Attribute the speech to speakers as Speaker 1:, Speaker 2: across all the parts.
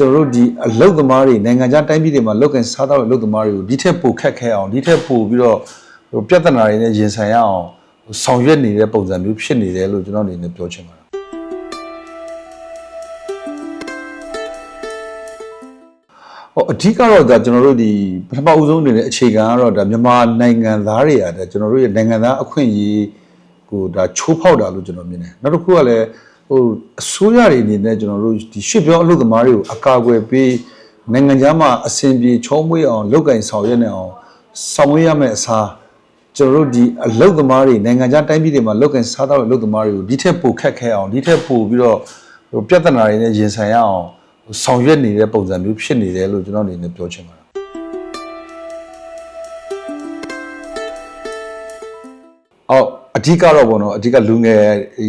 Speaker 1: ကျွန်တော်တို့ဒီအလုတ်သမားတွေနိုင်ငံခြားတိုင်းပြည်တွေမှာလောက်ကန်စားတော့တဲ့အလုတ်သမားတွေကိုဒီထက်ပိုခက်ခဲအောင်ဒီထက်ပိုပြီးတော့ဟိုပြဿနာတွေနဲ့ရင်ဆိုင်ရအောင်ဆောင်ရွက်နေတဲ့ပုံစံမျိုးဖြစ်နေတယ်လို့ကျွန်တော်အနေနဲ့ပြောချင်ပါတယ်ဟောအဓိကတော့ဒါကျွန်တော်တို့ဒီပထမဦးဆုံးအနေနဲ့အခြေခံကတော့ဒါမြန်မာနိုင်ငံသားတွေကဒါကျွန်တော်တို့ရဲ့နိုင်ငံသားအခွင့်အရေးကိုဒါချိုးဖောက်တာလို့ကျွန်တော်မြင်တယ်နောက်တစ်ခုကလည်း ဟိုအစိုးရတွေအနေနဲ့ကျွန်တော်တို့ဒီရှစ်ပြောအလုပ်သမားတွေကိုအကာအကွယ်ပေးနိုင်ငံခြားမှာအဆင်ပြေချုံးမွေးအောင်လုပ်ကင်ဆောင်ရွက်နေအောင်ဆောင်ရွက်ရမယ့်အစားကျွန်တော်တို့ဒီအလုပ်သမားတွေနိုင်ငံခြားတိုင်းပြည်တွေမှာလုပ်ကင်စားတော့တဲ့အလုပ်သမားတွေကိုဒီထက်ပိုခက်ခဲအောင်ဒီထက်ပိုပြီးတော့ဟိုပြဿနာတွေနဲ့ရင်ဆိုင်ရအောင်ဆောင်ရွက်နေတဲ့ပုံစံမျိုးဖြစ်နေတယ်လို့ကျွန်တော်အနေနဲ့ပြောချင်ပါတယ်အော်အဓိကတော့ဗောနော်အဓိကလူငယ်ဟိ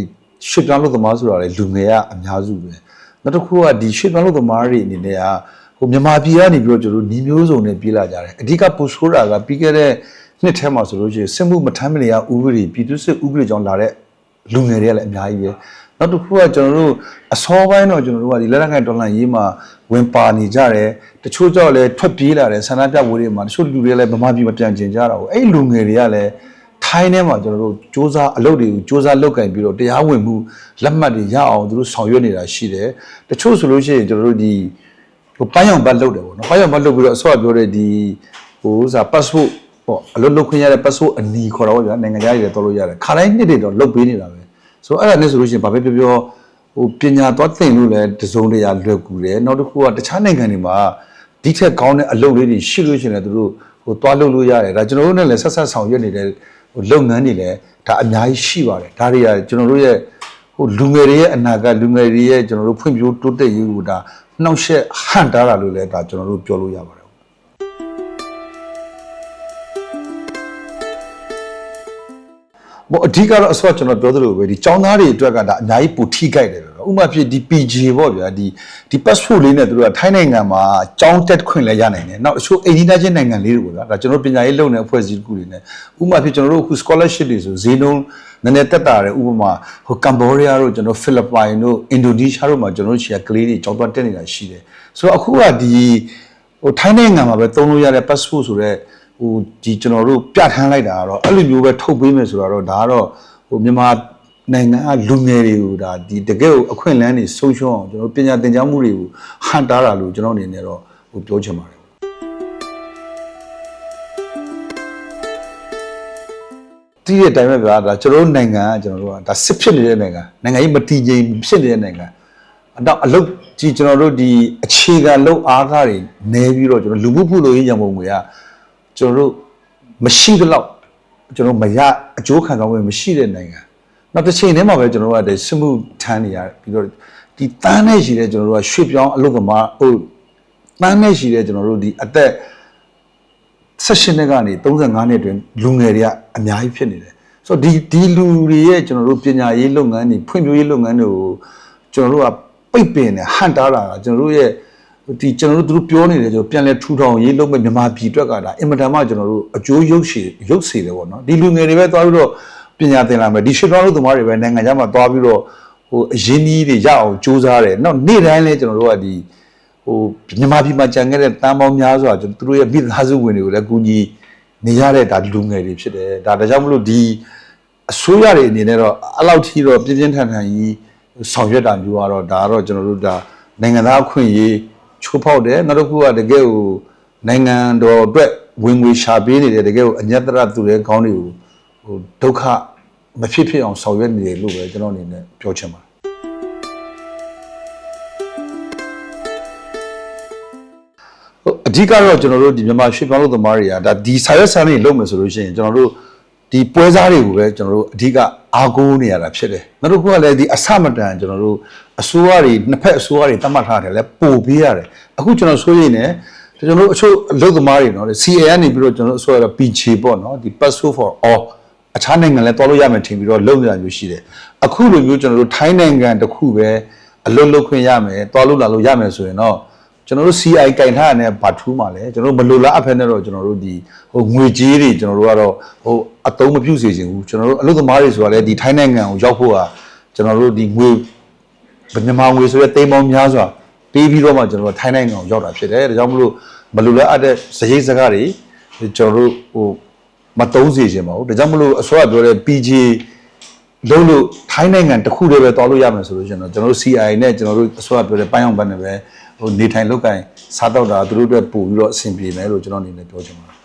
Speaker 1: ရွှေ့ပြောင်းလို့သမားဆိုတာလေလူငယ်ကအများစုပဲနောက်တစ်ခုကဒီရွှေ့ပြောင်းလို့သမားတွေအနေနဲ့ကဟိုမြန်မာပြည်ကနေပြီးတော့ကျွန်တော်တို့ညီမျိုးစုံနဲ့ပြေးလာကြတယ်အဓိကပိုဆိုးတာကပြီးခဲ့တဲ့နှစ်ထဲမှာဆိုလို့ရှိရင်စစ်မှုမထမ်းမနေရဥပဒေပြည်သူ့စစ်ဥပဒေကြောင့်လာတဲ့လူငယ်တွေကလည်းအများကြီးပဲနောက်တစ်ခုကကျွန်တော်တို့အစောပိုင်းတော့ကျွန်တော်တို့ကဒီလက်လက်ခံတော်လှန်ရေးမှာဝင်ပါနေကြတယ်တချို့ကြောင့်လည်းထွက်ပြေးလာတယ်ဆန္ဒပြဝေးတွေမှာတချို့လူတွေလည်းဗမာပြည်မပြန်ကျင်ကြတာဘူးအဲ့ဒီလူငယ်တွေကလည်း ထိုင်းထဲမှာကျွန်တော်တို့စ조사အလုပ်တွေကိုစ조사လုပ်ကင်ပြီးတော့တရားဝင်မှုလက်မှတ်တွေရအောင်သူတို့ဆောင်ရွက်နေတာရှိတယ်တချို့ဆိုလို့ရှိရင်ကျွန်တော်တို့ဒီဟိုပန်းရောင်ဘတ်လုပ်တယ်ပေါ့နော်ပန်းရောင်ဘတ်လုပ်ပြီးတော့အစောကပြောတဲ့ဒီဟိုဥစား passport ပေါ့အလုပ်လုပ်ခွင့်ရတဲ့ passport အနီခေါ်တော့ဗျာနိုင်ငံခြားတွေလည်းတော်လို့ရတယ်ခါတိုင်းနှစ်တွေတော့လုပ်ပေးနေတာပဲဆိုတော့အဲ့ဒါနဲ့ဆိုလို့ရှိရင်ဘာပဲပြောပြောဟိုပညာသွားသင်လို့လည်းတစုံတရာလွယ်ကူတယ်နောက်တစ်ခုကတခြားနိုင်ငံတွေမှာဒီထက်ကောင်းတဲ့အလုပ်လေးတွေရှိလို့ရှိရင်လည်းသူတို့ဟိုသွားလုပ်လို့ရတယ်ဒါကျွန်တော်တို့နဲ့လည်းဆက်ဆက်ဆောင်ရွက်နေတဲ့ ဟိုလုပ်ငန်းတွေလည်းဒါအများကြီးရှိပါတယ်ဒါတွေကကျွန်တော်တို့ရဲ့ဟိုလူငယ်တွေရဲ့အနာဂတ်လူငယ်တွေရဲ့ကျွန်တော်တို့ဖွံ့ဖြိုးတိုးတက်ရေးကိုဒါနှောက်ယှက်ဟန့်တားတာလို့လည်းဒါကျွန်တော်တို့ပြောလို့ရပါတယ်ဘောအဓိကတော့အစောကျွန်တော်ပြောသလိုပဲဒီចောင်းသားတွေအတွက်ကဒါအများကြီးပူထိကြိုက်တယ်ပဲ ဥပမာဖြစ်ဒီ PG ပေါ့ဗျာဒီဒီ passport လေးနဲ့သူတို့ကထိုင်းနိုင်ငံမှာចောင်းတက်ခွင့်လည်းရနိုင်တယ်နောက်အချို့အိန္ဒိယချင်းနိုင်ငံလေးတွေပေါ့ဗျာဒါကျွန်တော်ပညာရေးလုပ်နေတဲ့အဖွဲ့အစည်းတစ်ခုတွေနဲ့ဥပမာဖြစ်ကျွန်တော်တို့အခု scholarship တွေဆိုဈေးနှုန်းနည်းနည်းတက်တာတယ်ဥပမာဟိုကမ်ဘောဒီးယားတို့ကျွန်တော်ဖိလစ်ပိုင်တို့အင်ဒိုနီးရှားတို့မှာကျွန်တော်တို့ရှီယာကလေးတွေចောင်းသွားတက်နေတာရှိတယ်ဆိုတော့အခုကဒီဟိုထိုင်းနိုင်ငံမှာပဲသုံးလို့ရတဲ့ passport ဆိုတော့ဟိုဒီကျွန်တော်တို့ပြဋ္ဌာန်းလိုက်တာကတော့အဲ့လိုမျိုးပဲထုတ်ပေးမယ်ဆိုတော့ဒါကတော့ဟိုမြန်မာ နိုင်ငံကလူငယ်တွေကိုဒါဒီတကယ်ကိုအခွင့်အလမ်းတွေဆုံးရှုံးအောင်ကျွန်တော်တို့ပညာသင်ကြားမှုတွေကိုဟန်တားတာလို့ကျွန်တော်အနေနဲ့တော့ဟိုပြောချင်ပါတယ်ဒီတဲ့အတိုင်းပဲဗျာဒါကျွန်တော်တို့နိုင်ငံကကျွန်တော်တို့ကဒါစစ်ဖြစ်နေတဲ့နိုင်ငံနိုင်ငံကြီးမတည်ငြိမ်ဖြစ်နေတဲ့နိုင်ငံအတော့အလုတ်ကြီးကျွန်တော်တို့ဒီအခြေခံလုံးအားကားတွေနေပြီးတော့ကျွန်တော်လူမှုဖူလို့ရေးရံပုံငွေကကျွန်တော်တို့မရှိသလောက်ကျွန်တော်မရအကျိုးခံစားမှုမရှိတဲ့နိုင်ငံ နောက်တစ်ချိန်တည်းမှာပဲကျွန်တော်တို့ကဒီစစ်မှုထမ်းနေရပြီးတော့ဒီတန်းနဲ့ရှိတဲ့ကျွန်တော်တို့ကရွှေ့ပြောင်းအလုပ်သမားဟိုတန်းနဲ့ရှိတဲ့ကျွန်တော်တို့ဒီအသက်16နှစ်ကနေ35နှစ်အတွင်းလူငယ်တွေကအများကြီးဖြစ်နေတယ်ဆိုတော့ဒီဒီလူတွေရဲ့ကျွန်တော်တို့ပညာရေးလုပ်ငန်းတွေဖွံ့ဖြိုးရေးလုပ်ငန်းတွေကိုကျွန်တော်တို့ကပိတ်ပင်နေဟန်တားတာကကျွန်တော်တို့ရဲ့ဒီကျွန်တော်တို့သူတို့ပြောနေတယ်ကျွန်တော်ပြန်လဲထူထောင်ရေးလုပ်မဲ့မြန်မာပြည်အတွက်ကဒါအင်မတန်မှကျွန်တော်တို့အကျိုးရုပ်ရှိရုပ်စေတယ်ပေါ့နော်ဒီလူငယ်တွေပဲသွားပြီးတော့ ပညာသင်လာမယ်ဒီရှစ်တော်တို့သမားတွေပဲနိုင်ငံခြားမှာသွားပြီးတော့ဟိုအရင်းကြီးတွေရအောင်စူးစမ်းတယ်နောက်နေ့တိုင်းလဲကျွန်တော်တို့ကဒီဟိုမြန်မာပြည်မှာကြံခဲ့တဲ့တန်ပေါင်းများစွာကျွန်တော်တို့ရဲ့မိသားစုဝင်တွေကိုလည်းကူညီနေရတဲ့ဒါလူငယ်တွေဖြစ်တယ်ဒါဒါကြောင့်မလို့ဒီအစိုးရတွေအနေနဲ့တော့အဲ့လောက်ထိတော့ပြင်းပြင်းထန်ထန်ကြီးဆောင်ရွက်တာမျိုးကတော့ဒါကတော့ကျွန်တော်တို့ဒါနိုင်ငံသားအခွင့်အရေးချိုးဖောက်တယ်နောက်တစ်ခုကတကယ်ကိုနိုင်ငံတော်အတွက်ဝင်ငွေရှာပေးနေတယ်တကယ်ကိုအညက်တရသူတဲ့ခေါင်းတွေကိုဟိုဒုက္ခ မဖြစ်ဖြစ်အောင်ဆောင်ရွက်နေတယ်လို့ပဲကျွန်တော်အနေနဲ့ပြောချင်ပါတယ်ဟိုအဓိကတော့ကျွန်တော်တို့ဒီမြန်မာရွှေ့ပြောင်းလုပ်သမားတွေကဒါဒီဆာရက်ဆန်တွေလုပ်မယ်ဆိုလို့ရှိရင်ကျွန်တော်တို့ဒီပွဲစားတွေကိုပဲကျွန်တော်တို့အဓိကအားကိုးနေရတာဖြစ်တယ်နောက်တစ်ခုကလည်းဒီအစမတန်ကျွန်တော်တို့အစိုးရတွေနှစ်ဖက်အစိုးရတွေတတ်မှတ်ထားတယ်လဲပို့ပေးရတယ်အခုကျွန်တော်ဆိုရင်လည်းကျွန်တော်တို့အချို့အလုပ်သမားတွေနော် CA ကနေပြီးတော့ကျွန်တော်တို့အစိုးရက PG ပေါ့နော်ဒီ passport for all အခြားနိုင်ငံလည်းတော်လို့ရမယ်ထင်ပြီးတော့လုပ်နေတာမျိုးရှိတယ်အခုလိုမျိုးကျွန်တော်တို့ထိုင်းနိုင်ငံတစ်ခုပဲအလုပ်လုပ်ခွင့်ရမယ်တော်လို့လာလို့ရမယ်ဆိုရင်တော့ကျွန်တော်တို့ CI ကင်ထားရတဲ့ဘာထူးမှာလဲကျွန်တော်တို့မလိုလားအဖက်နဲ့တော့ကျွန်တော်တို့ဒီဟိုငွေကြေးတွေကျွန်တော်တို့ကတော့ဟိုအတုံးမပြုတ်စေချင်ဘူးကျွန်တော်တို့အလုပ်သမားတွေဆိုတာလည်းဒီထိုင်းနိုင်ငံကိုရောက်ဖို့ကကျွန်တော်တို့ဒီငွေမြန်မာငွေဆိုတဲ့တိမ်ပေါင်းများစွာပေးပြီးတော့မှကျွန်တော်တို့ထိုင်းနိုင်ငံကိုရောက်တာဖြစ်တယ်ဒါကြောင့်မလို့မလူလဲအပ်တဲ့စရိတ်စကားတွေကျွန်တော်တို့ဟို မတုံးစေခြင်းပါဘူးဒါကြောင့်မလို့အစိုးရပြောတဲ့ PG လုံးလို့ထိုင်းနိုင်ငံတစ်ခုတည်းပဲတော်လို့ရမယ်ဆိုလို့ရှိရင်တော့ကျွန်တော်တို့ CI နဲ့ကျွန်တော်တို့အစိုးရပြောတဲ့ပိုင်းအောင်ဘက်နဲ့ပဲဟိုနေထိုင်လောက်ကင်စားတော့တာသူတို့အတွက်ပို့ပြီးတော့အဆင်ပြေမယ်လို့ကျွန်တော်အနေနဲ့ပြောချင်ပါတယ်